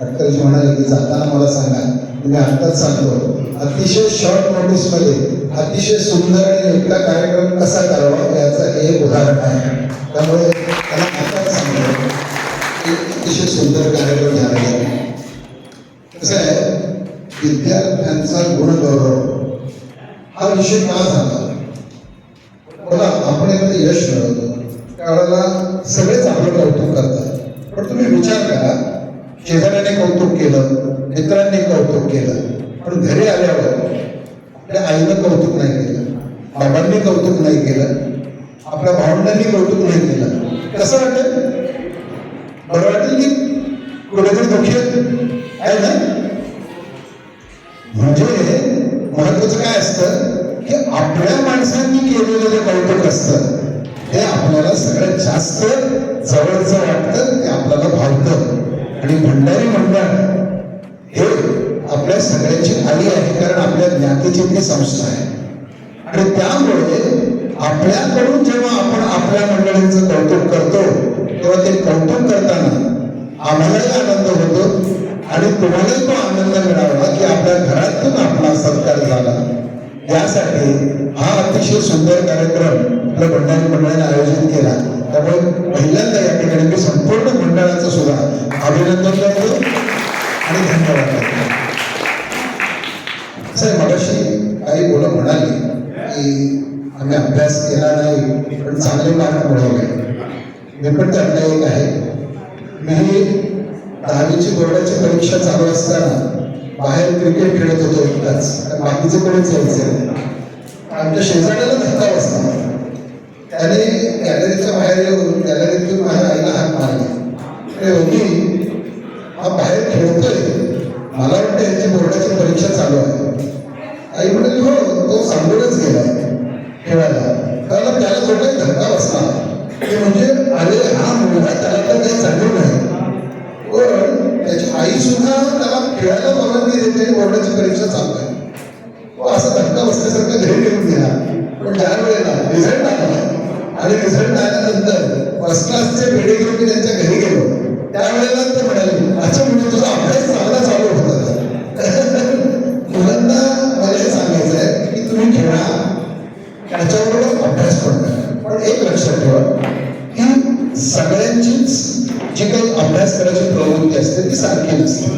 डॉक्टरजी म्हणाले की जाताना मला सांगा मी आत्ताच सांगतो. अतिशय शॉर्ट नोटीसमध्ये अतिशय सुंदर आणि नेमका कार्यक्रम कसा करावा याचं हे एक उदाहरण आहे. त्यामुळे त्याला आत्ताच सांगतो की अतिशय सुंदर कार्यक्रम झालेला आहे. कसं आहे? विद्यार्थ्यांचा गुणगौरव. हा विषय का झाला? बघा आपण एखादं यश मिळवतो. त्यावेळेला सगळेच आपलं कौतुक करतात. पण तुम्ही विचार करा शेजाऱ्याने कौतुक केलं मित्रांनी कौतुक केलं पण घरी आल्यावर आपल्या आईनं कौतुक नाही केलं बाबांनी कौतुक नाही केलं आपल्या भावंडांनी कौतुक नाही केलं. कसं वाटेल? बरं वाटेल की कुठेतरी दुःखी आहे ना? म्हणजे महत्वाचं काय असतं की आपल्या माणसांनी केलेलं जे कौतुक असतं ते आपल्याला सगळ्यात जास्त जवळचं वाटतं ते आपल्याला भावतं. आणि भंडारी मंडळ हे आपल्या सगळ्यांची आली आहे कारण आपल्या ज्ञातीची ती संस्था आहे. आणि त्यामुळे आपल्याकडून जेव्हा आपण आपल्या मंडळींचं कौतुक करतो तेव्हा ते कौतुक करताना आम्हालाही आनंद होतो आणि तुम्हालाही तो आनंद मिळावा की आपल्या घरातून आपला सत्कार झाला. यासाठी हा अतिशय सुंदर कार्यक्रम आपल्या भंडारी मंडळाने आयोजित केला. त्यामुळे पहिल्यांदा या ठिकाणी मी संपूर्ण मंडळाचं सुद्धा अभिनंदन करतो आणि धन्यवाद करतो. साहेब मगाशी काही मुलं म्हणाली की आम्ही अभ्यास केला नाही पण चांगले मार्क मिळवले. मी पण त्यातला एक आहे. मी दहावीची बोर्डाची परीक्षा चालू असताना बाहेर क्रिकेट खेळत होतो एकटाच. बाकीचे कोणीच यायचे आमच्या शेजाऱ्याला धक्का बसला. त्याने गॅलरीच्या बाहेर येऊन गॅलरीतून माझ्या आईला हात मारले. अरे होती हा बाहेर खेळतोय. मला वाटतं याची बोर्डाची परीक्षा चालू आहे. आई म्हणाली हो तो सांगूनच गेलाय खेळायला. त्याला त्याला जो काही धक्का बसला ते म्हणजे अरे हा मुलगा त्याला तर काही चालू नाही. पण त्याची आई सुद्धा त्याला खेळायला परवानगी देते आणि बोर्डाची परीक्षा चालू आहे. तो असा धक्का बसल्यासारखा घरी निघून गेला. पण ज्या वेळेला रिझल्ट आला. आणि रिझल्ट आल्यानंतर फर्स्ट क्लासचे पेढे घेऊन मी त्यांच्या घरी गेलो. त्यावेळेला ते म्हणाले अच्छा म्हणजे तुझा अभ्यास चांगला चालू होता. मुलांना मला हे सांगायचं आहे की तुम्ही खेळा. त्याच्याबरोबर अभ्यास पण. पण एक लक्षात ठेवा की सगळ्यांचीच जी काही अभ्यास करायची प्रवृत्ती असते ती सारखी नसते.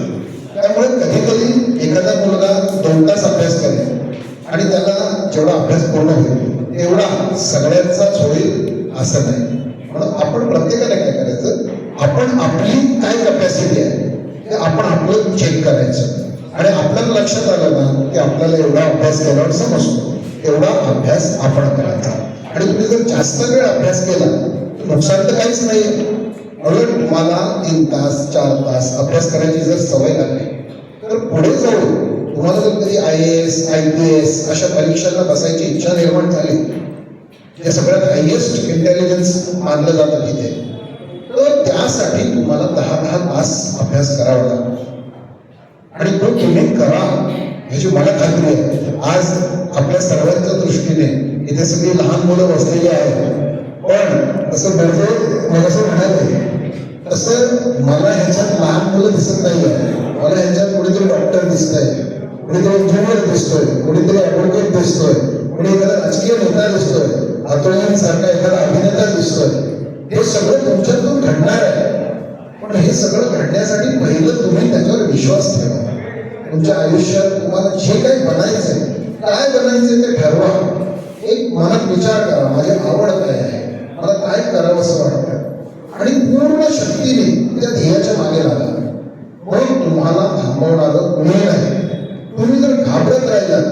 त्यामुळे कधीतरी एखादा मुलगा दोन तास अभ्यास करेल आणि त्याला जेवढा अभ्यास पूर्ण होईल एवढा सगळ्यांचाच होईल असं नाही. म्हणून आपण प्रत्येकाने काय करायचं? आपण आपली काय कपॅसिटी आहे ते आपण आपलं चेक करायचं. आणि आपल्याला लक्षात आलं ना की आपल्याला एवढा अभ्यास केल्यावर समजतो. तेवढा अभ्यास आपण करायचा. आणि तुम्ही जर जास्त वेळ अभ्यास केला तर नुकसान तर काहीच नाही. म्हणून तुम्हाला तीन तास चार तास अभ्यास करायची जर सवय लागली तर पुढे जाऊन तुम्हाला जर कधी I A S I P S अशा परीक्षांना बसायची इच्छा निर्माण झाली. या सगळ्यात हायएस्ट इंटेलिजन्स मानलं जातं तिथे. तर त्यासाठी तुम्हाला दहा दहा तास अभ्यास करावा लागतो. आणि तो तुम्ही करा ह्याची मला खात्री आहे. आज आपल्या सर्वांच्या दृष्टीने इथे सगळी लहान मुलं बसलेली आहेत. पण तसं म्हणजे मला असं म्हणाले तसं मला ह्याच्यात लहान मुलं दिसत नाही मला ह्याच्यात कुणीतरी डॉक्टर दिसतंय कुणीतरी इंजिनियर दिसतोय. कुणीतरी ऍडव्होकेट दिसतोय. कुणी एखादा राजकीय नेता दिसतोय. सारखा एखादा अभिनेता दिसतोय. हे सगळं तुमच्यातून घडणार आहे. पण हे सगळं घडण्यासाठी पहिलं तुम्ही त्याच्यावर विश्वास ठेवा. तुमच्या आयुष्यात तुम्हाला जे काही बनायचंय काय बनायचंय ते ठरवा. एक मनात विचार करा माझी आवड काय आहे? मला काय करावं असं वाटतं आणि पूर्ण शक्तीने त्या ध्येयाच्या मागे लागा मग तुम्हाला थांबवणारं कुणी नाही तुम्ही जर घाबरत राहिलात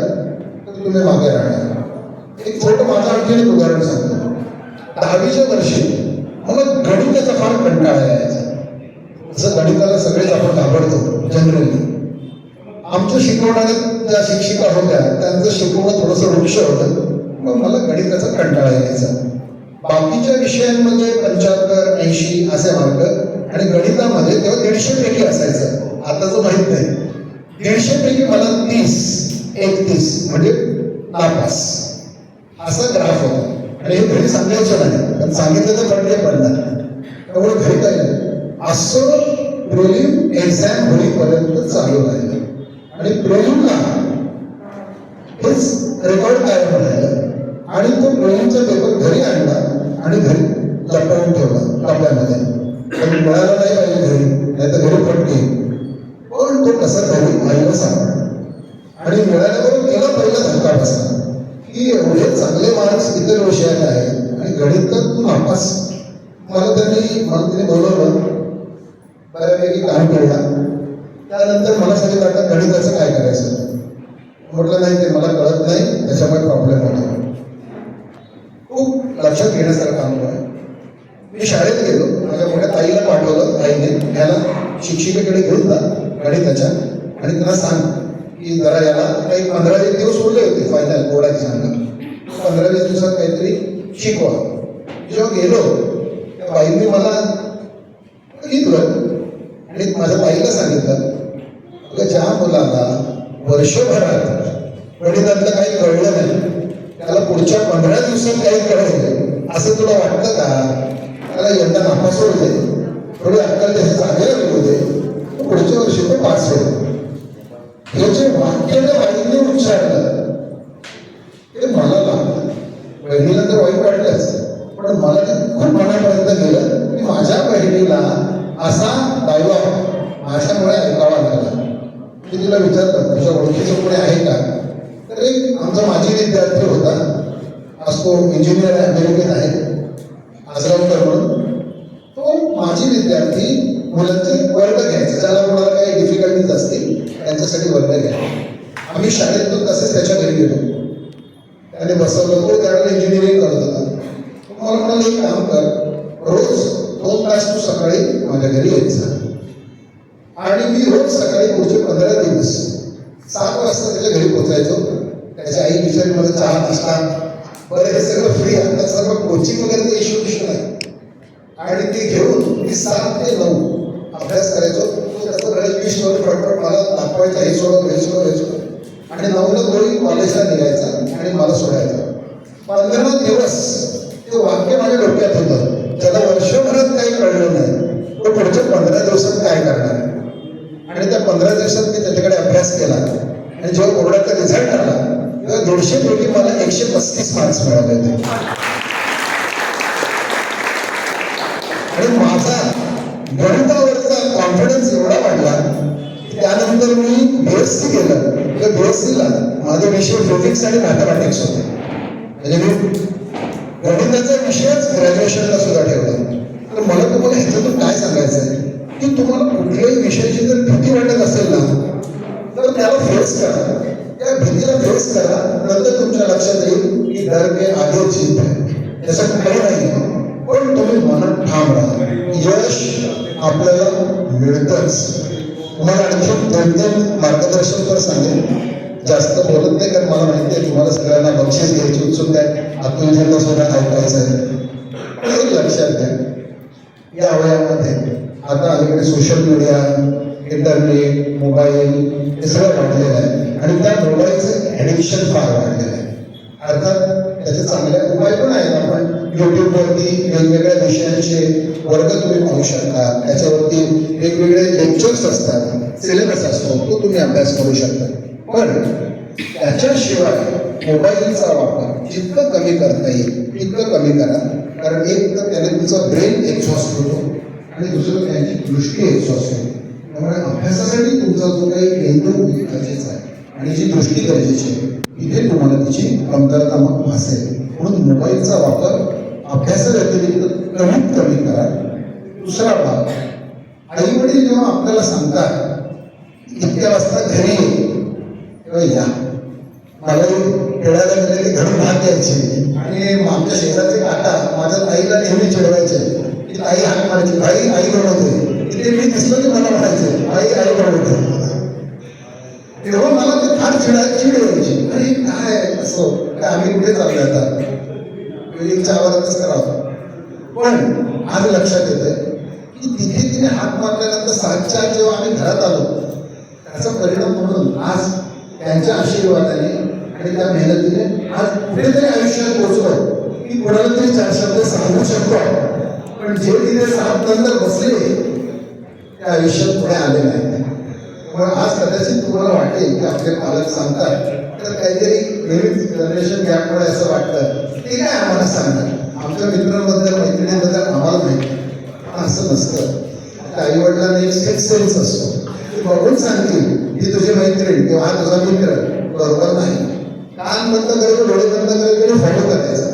तर तुम्ही मागे राहणार एक छोटं माझं आणखी एक उदाहरण सांगतो दहावीच्या वर्षी मला गणिताचा फार कंटाळा यायचा जसं गणिताला सगळेच आपण घाबरतो जनरली आमच्या शिकवणाऱ्या ज्या शिक्षिका होत्या त्यांचं शिकवणं थोडंसं वृक्ष होतं मग मला गणिताचा कंटाळा यायचा बाकीच्या विषयांमध्ये पंच्याहत्तर ऐंशी असे मार्क आणि गणितामध्ये तेव्हा दीडशे पैकी असायचं. आताच माहीत नाही. दीडशे पैकी मला तीस एकतीस म्हणजे नापास. असा ग्राफ होता. आणि हे घरी सांगायचं नाही. पण सांगितलं तर पडले पडणार त्यामुळे घरी काय नाही. असं प्रिलिम एक्झाम होईपर्यंत चालू राहिलं. आणि प्रेलिमला हेच रेकॉर्ड कायम राहिलं आणि तो प्रेलिमचा पेपर घरी आणला आणि घरी लपवून ठेवला डब्यामध्ये पण मिळाला नाही पाहिजे घरी नाही तर घरी फटके. पण तो कसा घरी आईला सापडला आणि मिळाल्यावर तिला पहिला धक्का बसला. की एवढे चांगले मार्क्स इतर विषयात आहेत आणि गणितात तू नापास. मला त्यांनी मला तिने बोलवलं. बऱ्यापैकी काम केला. त्यानंतर मला सांगितलं आता गणिताचं काय करायचं? म्हटलं नाही ते मला कळत नाही. त्याच्यामुळे प्रॉब्लेम होतो खूप लक्षात घेण्यासारखं काम आहे मी शाळेत गेलो. माझ्या मोठ्या ताईला पाठवलं आईने ह्याला शिक्षिकेकडे घेऊन जा गणिताच्या आणि त्यांना सांग की जरा याला काही पंधरा एक दिवस उरले होते फायनल बोर्ड सांगा पंधरा वीस दिवसात काहीतरी शिकवा. जेव्हा गेलो त्या बाईंनी मला बघितलं आणि माझ्या ताईला सांगितलं अगं ज्या मुलाला वर्षभरात गणितातलं काही कळलं नाही त्याला पुढच्या पंधरा दिवसात काही कळेल. असं तुला वाटतं का? त्याला यंदा नापास सोडते दे. आता अक्कल त्याच्या जागेला दे. पुढच्या वर्षी तो पास होईल. हे जे वाक्य त्या बाईंनी उच्चारलं ते मला लागलं. बहिणीला तर वाईट वाटलंच. पण मला ते खूप मनापर्यंत गेलं. की माझ्या बहिणीला असा डायलॉग माझ्यामुळे ऐकावा लागला मी तिला विचारलं तुझ्या ओळखीचं कोणी आहे का तर एक आमचा माजी विद्यार्थी होता आज तो इंजिनियर आहे अमेरिकेत आहे आजरावकर म्हणून तो माजी विद्यार्थी मुलांचे वर्ग घ्यायचा ज्याला कोणाला काही डिफिकल्टीज असतील आम्ही शाळेतून तसेच त्याच्या घरी गेलो. त्याने बसवलं. तो त्याला इंजिनिअरिंग करत होता. मला म्हणाला एक काम कर. रोज दोन तास तू सकाळी माझ्या घरी यायचा. आणि मी रोज सकाळी पुढचे पंधरा दिवस सात वाजता त्याच्या घरी पोचायचो त्याच्या आई बिचारीमध्ये चहा नाश्ता बरं हे सगळं फ्री आता सर्व कोचिंग वगैरे ते इश्यू इश्यू नाही. आणि ते घेऊन मी सात ते नऊ अभ्यास करायचो तो त्याचं गणित वीस फटफट मला दाखवायचा हे सोडत हे सोडत हे सोडत आणि नऊला दोन्ही कॉलेजला निघायचा आणि मला सोडायचा. पंधरा दिवस ते वाक्य माझ्या डोक्यात होतं. त्याला वर्षभरात काही कळलं नाही. तो पुढच्या पंधरा दिवसात काय करणार? आणि त्या पंधरा दिवसात मी त्याच्याकडे अभ्यास केला. आणि जेव्हा बोर्डाचा रिझल्ट आला तेव्हा दीडशे पैकी मला एकशे पस्तीस मार्क्स मिळाले होते. आणि माझा गणितावर कॉन्फिडन्स एवढा वाढला त्यानंतर मी बीएससी केलं. तर बीएससीला माझे विषय फिजिक्स आणि मॅथमॅटिक्स होते. म्हणजे मी गणिताचा विषयच ग्रॅज्युएशनला सुद्धा ठेवला. तर मला तुम्हाला ह्याच्यातून काय सांगायचं आहे? की तुम्हाला कुठल्याही विषयाची जर भीती वाटत असेल ना तर त्याला फेस करा. त्या भीतीला फेस करा नंतर तुमच्या लक्षात येईल की डर के आगे जीत आहे त्याचं काही नाही. पण तुम्ही मनात ठाम राहा. यश आपल्याला मिळतच. तुम्हाला आणखी दोन तीन मार्गदर्शन तर सांगेल जास्त बोलत नाही कारण मला माहिती आहे तुम्हाला सगळ्यांना बक्षीस घ्यायची उत्सुकता आहे. अतुलजींना सुद्धा ऐकायचं आहे. एक लक्षात घ्या. या वयामध्ये आता अलीकडे सोशल मीडिया इंटरनेट मोबाईल हे सगळं वाढलेलं आहे. आणि त्या मोबाईलचं ॲडिक्शन फार वाढलेलं आहे. अर्थात त्याचे चांगले उपाय पण आहेत आपण. युट्यूबवरती वेगवेगळ्या विषयांचे वर्ग तुम्ही पाहू शकता. त्याच्यावरती वेगवेगळे लेक्चर्स असतात सिलेबस असतो तो तुम्ही अभ्यास करू शकता. पण त्याच्याशिवाय मोबाईलचा वापर जितकं कमी करता येईल तितकं कमी करा. कारण एक तर त्याने तुमचा ब्रेन एक्झॉस्ट होतो आणि दुसरं त्यांची दृष्टी एक्झॉस्ट होते. त्यामुळे अभ्यासासाठी तुमचा जो काही केंद्र गरजेचा आहे आणि जी दृष्टी गरजेची आहे तिथे तुम्हाला तिची कमतरता मग भासेल. म्हणून मोबाईलचा वापर अभ्यासाव्यतिरिक्त म्हणजे कमीत कमी करा. दुसरा भाग आई वडील जेव्हा आपल्याला सांगतात इतक्या वाजता घरी ये. तेव्हा या. मला खेळायला गेलेले घरी भाग द्यायचे आणि आमच्या शेजारचे काका माझ्या ताईला नेहमी चिडवायचे. की ताई हाक मारायची. आई आई बनवते. तिथे मी दिसलो की मला म्हणायचे आई आई बनवते. तेव्हा मला ते फार चिडा चिड व्हायची अरे काय? असं. काय आम्ही कुठे चाललो आता? बिल्डिंगच्या आवाजातच करावं पण आज लक्षात येतंय की तिथे तिने हात मारल्यानंतर सातच्या आत जेव्हा आम्ही घरात आलो त्याचा परिणाम म्हणून आज त्यांच्या आशीर्वादाने आणि त्या मेहनतीने आज कुठेतरी आयुष्यात पोहोचलो की कोणाला तरी चार शब्द सांगू शकतो. पण जे तिथे सात नंतर बसले त्या आयुष्यात पुढे आले नाही मग आज कदाचित तुम्हाला वाटेल की आपले पालक सांगतात तर काहीतरी नेहमीच जनरेशन गॅपमुळे असं वाटतं. ते काय आम्हाला सांगतात? आमच्या मित्रांबद्दल मैत्रिणीबद्दल आम्हाला माहिती असं नसतं. आई वडिलांना एक सिक्स सेन्स असतो. ते बघून सांगतील की तुझी मैत्रीण किंवा हा तुझा मित्र. बरोबर नाही. कान बंद करायचं डोळे बंद करायचे फॉलो करायचा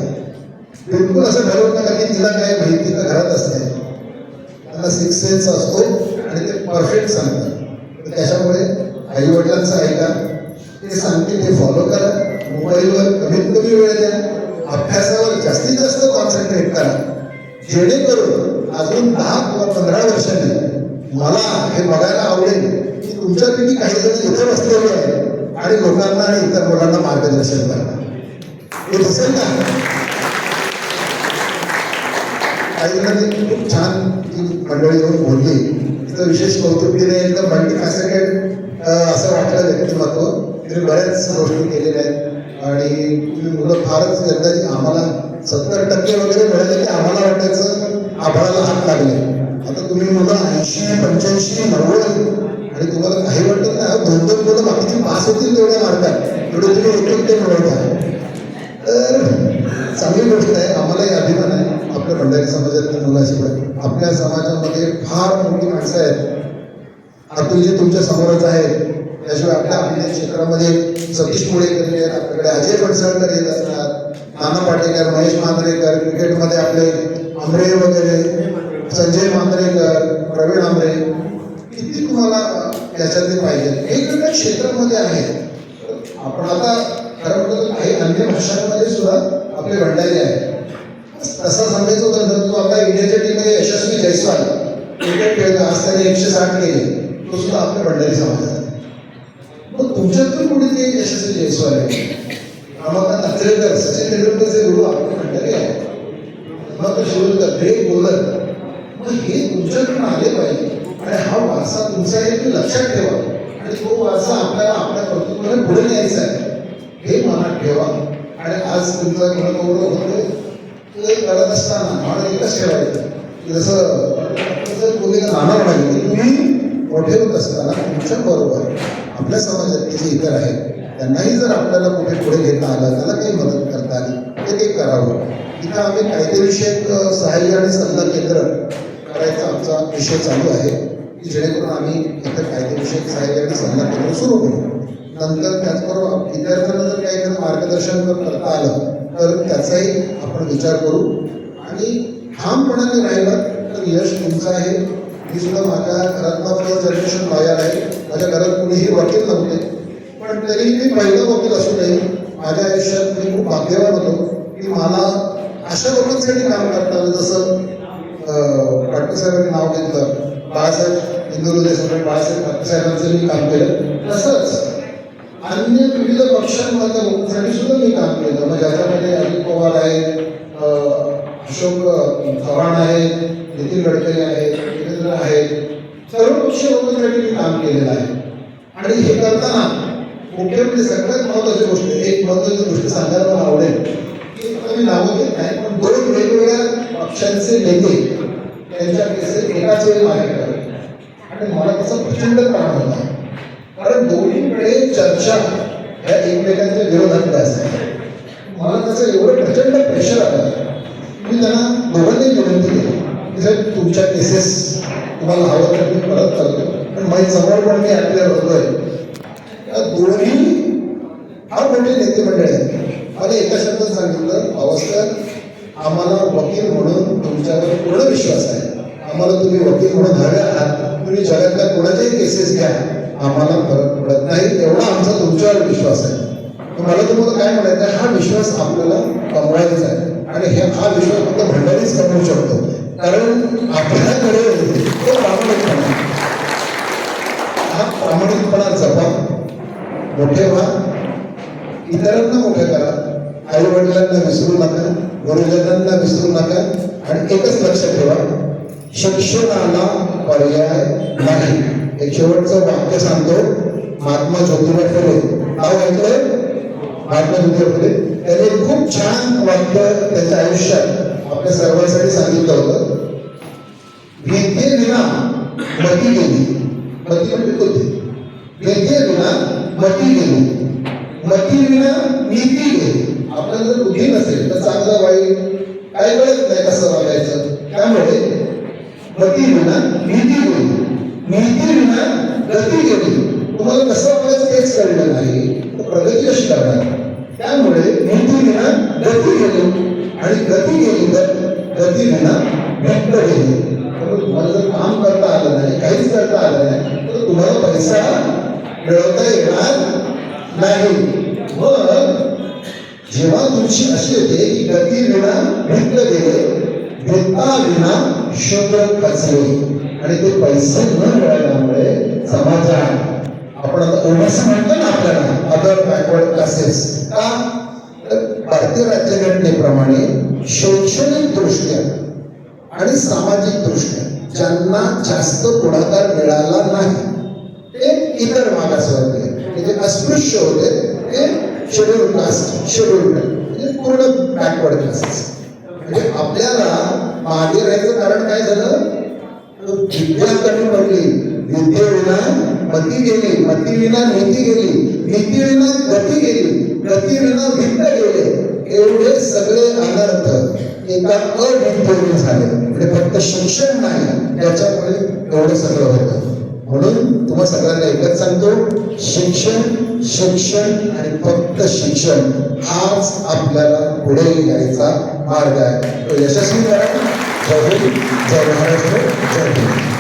बिलकुल असं ठरवत नका की तिला काय माहिती तर घरात असते. त्यांना सिक्स सेन्स असतो आणि ते परफेक्ट सांगतात. त्याच्यामुळे आई वडिलांचं ऐका ते सांगते ते फॉलो करा. मोबाईलवर कमीत कमी वेळ द्या. अभ्यासावर जास्तीत जास्त कॉन्सन्ट्रेट करा. जेणेकरून अजून दहा किंवा पंधरा वर्षांनी मला हे बघायला आवडेल की तुमच्यापैकी काही जण इथे बसलेले आहे आणि लोकांना आणि इतर मुलांना मार्गदर्शन करणार हे दिसेल का काही जणांनी खूप छान ती मंडळी येऊन बोलली. तिचं विशेष कौतुक तिने एकदम मल्टी फॅसेटेड असं वाटलं व्यक्तिमत्व. तिने बऱ्याच गोष्टी केलेल्या आहेत आणि तुम्ही मुलं फारच यंदाची आम्हाला सत्तर टक्के वगैरे मिळाले की आम्हाला वाटायचं आभाळाला हात लागले. आता तुम्ही मुलं ऐंशी पंच्याऐंशी नव्वद आणि तुम्हाला काही वाटत नाही दोन दोन मुलं बाकीचे पास होतील तेवढ्या मार्गात तेवढे तुम्ही एक एक ते मिळवता. तर चांगली गोष्ट आहे आम्हालाही अभिमान आहे. आपल्या भंडारी समाजातल्या मुलाशिवाय. आपल्या समाजामध्ये फार मोठी माणसं आहेत. अतुलजी तुमच्या समोरच आहेत त्याशिवाय आपल्या अभिनय क्षेत्रामध्ये सतीश मुळेकर आहेत आपल्याकडे अजय पडसळकर येत असतात नाना पाटेकर महेश मांद्रेकर क्रिकेटमध्ये आपले आंबरे वगैरे संजय मांद्रेकर प्रवीण आंबरे. किती तुम्हाला याच्यातले पाहिजे? वेगवेगळ्या क्षेत्रामध्ये आहेत. आपण आता खरं म्हणजे काही अन्य भाषांमध्ये सुद्धा आपले भंडारी आहे तसा सांगायचं होतं तर तो आपल्या इंडियाच्या टीममध्ये यशस्वी जयस्वाल क्रिकेट खेळतो आज त्याने एकशे साठ केले. तो सुद्धा आपल्या भंडारी समाजात आहे. मग तुमच्यातून कुठे यशस्वी जयस्वाल आहे रमाकांत आचरेकर सचिन तेंडुलकरचे गुरु आपले भंडारी आहेत. मग शिवलकर ग्रेट बॉलर मग हे तुमच्याकडून आले पाहिजे. आणि हा वारसा तुमचा आहे तुम्ही लक्षात ठेवा. आणि तो वारसा आपल्याला आपल्या कर्तृत्वाने पुढे न्यायचा आहे. हे मनात ठेवा. आणि आज तुमचा म्हणत एवढं ते करत असताना मला एकच ठेवायचं जसं जर कोणी नाना नाही तुम्ही मोठे होत असताना तुमच्या बरोबर आपल्या समाजातले जे इतर आहेत त्यांनाही जर आपल्याला कुठे पुढे घेता आलं त्याला काही मदत करता आली तर ते करावं. इथं आम्ही कायदेविषयक सहाय्य आणि सल्ला केंद्र करायचा आमचा विषय चालू आहे की जेणेकरून आम्ही इथं कायदेविषयक सहाय्य आणि सल्ला केंद्र सुरू करू. नंतर त्याचबरोबर विद्यार्थ्यांना जर काही एखादं मार्गदर्शन जर करता आलं तर त्याचाही आपण विचार करू. आणि ठामपणाने राहिलं तर यश तुमचं आहे. मी सुद्धा माझ्या घरातला फर्स्ट जनरेशन लॉयर आहे. माझ्या घरात कुणीही वकील नव्हते. पण तरी मी पहिलं वकील असू नये माझ्या आयुष्यात मी खूप भाग्यवान होतो. की मला अशा लोकांसाठी काम करता आलं जसं डॉक्टर पाटील साहेबांनी नाव घेतलं बाळासाहेब इंदोर सम्राट बाळासाहेब पाटील साहेबांचं मी काम केलं तसंच अन्य विविध पक्षांमध्ये लोकांसाठी सुद्धा मी काम केलं. मग ज्याच्यामध्ये अजित पवार आहे अशोक चव्हाण आहे नितीन गडकरी आहेत देवेंद्र आहेत सर्व पक्ष बघण्यासाठी मी काम केलेलं आहे. आणि हे करताना मुख्य म्हणजे सगळ्यात महत्वाची गोष्ट एक महत्वाची गोष्ट सांगायला मला आवडेल की मी नावं घेत नाही पण दोन वेगवेगळ्या पक्षांचे नेते त्यांच्या केसेस एकाच वेळी माझ्याकडे आणि मला त्याचा प्रचंड त्रास होता. कारण दोन्हीकडे चर्चा ह्या एकमेकांच्या विरोधात असतात. मला त्याचं एवढं प्रचंड प्रेशर आलं. मी त्यांना दोघांनी विनंती केली. की साहेब तुमच्या केसेस तुम्हाला हवं तर मी परत करतो. पण माझी जवळ पण मी आपल्या होतोय या दोन्ही फार मोठे नेते मंडळी आहेत. मला एका शब्दात सांगितलं अवस्था आम्हाला वकील म्हणून तुमच्यावर पूर्ण विश्वास आहे. आम्हाला तुम्ही वकील म्हणून हवे आहात. तुम्ही जगातल्या कोणाच्याही केसेस घ्या. आम्हाला फरक पडत नाही एवढा आमचा तुमच्यावर विश्वास आहे. तर मला तुम्हाला काय म्हणायचं आहे, हा विश्वास आपल्याला कमवायचा आहे. आणि हे हा विश्वास फक्त भंडारीच कमवू शकतो. कारण आपल्याकडे तो प्रामाणिकपणा हा प्रामाणिकपणा जपा. मोठे व्हा. इतरांना मोठे करा. आई वडिलांना विसरू नका. गुरुजनांना विसरू नका. आणि एकच लक्ष ठेवा. शिक्षणाला पर्याय नाही. एक शेवटचं वाक्य सांगतो. महात्मा ज्योतिबा फुले नाव ऐकलंय? महात्मा ज्योतिबा फुले त्यांनी खूप छान वाक्य त्यांच्या आयुष्यात आपल्या सर्वांसाठी सांगितलं होतं. विद्येविना मती गेली. मती म्हणजे बुद्धी. विद्येविना मती गेली. मती विना नीती गेली. आपल्याला जर बुद्धी नसेल तर चांगलं वाईट काय कळत नाही कसं वागायचं? त्यामुळे मती विना नीती गेली. नीती विना गती गेली तुम्हाला कसं वागायचं तेच कळलं नाही. तर प्रगती कशी करणार? त्यामुळे नीती विना गती गेली आणि गती गेली तर गती विना भेट गेली त्यामुळे तुम्हाला जर काम करता आलं नाही काहीच करता आलं नाही तर तुम्हाला पैसा मिळवता येणार नाही. मग जेव्हा तुमची अशी होते की गती विना भेटलं गेले भेटता विना शूद्र खचले. आणि ते पैसे न मिळाल्यामुळे समाजात आपण आता ओबीसी म्हणतो ना आपल्याला अदर बॅकवर्ड क्लासेस का? भारतीय राज्यघटनेप्रमाणे शैक्षणिक दृष्ट्या आणि सामाजिक दृष्ट्या ज्यांना जास्त पुढाकार मिळाला नाही ते इतर मागासवर्गीय म्हणजे अस्पृश्य होते ते शेड्यूल कास्ट शेड्यूल म्हणजे पूर्ण बॅकवर्ड क्लासेस म्हणजे आपल्याला मागे राहायचं कारण काय झालं? विद्या कमी पडली विद्येविना मती गेली मती विना नीती गेली. नीतीविना गती गेली. गतीविना भिंत भिन्न गेले. एवढे सगळे अनर्थ एका अविद्येने झाले. म्हणजे फक्त शिक्षण नाही त्याच्यामुळे एवढं सगळं होतं. म्हणून तुम्हा सगळ्यांना एकच सांगतो शिक्षण शिक्षण आणि फक्त शिक्षण हाच आपल्याला पुढे यायचा मार्ग आहे. तो यशस्वी करा. जय हिंद जय महाराष्ट्र जय हिंद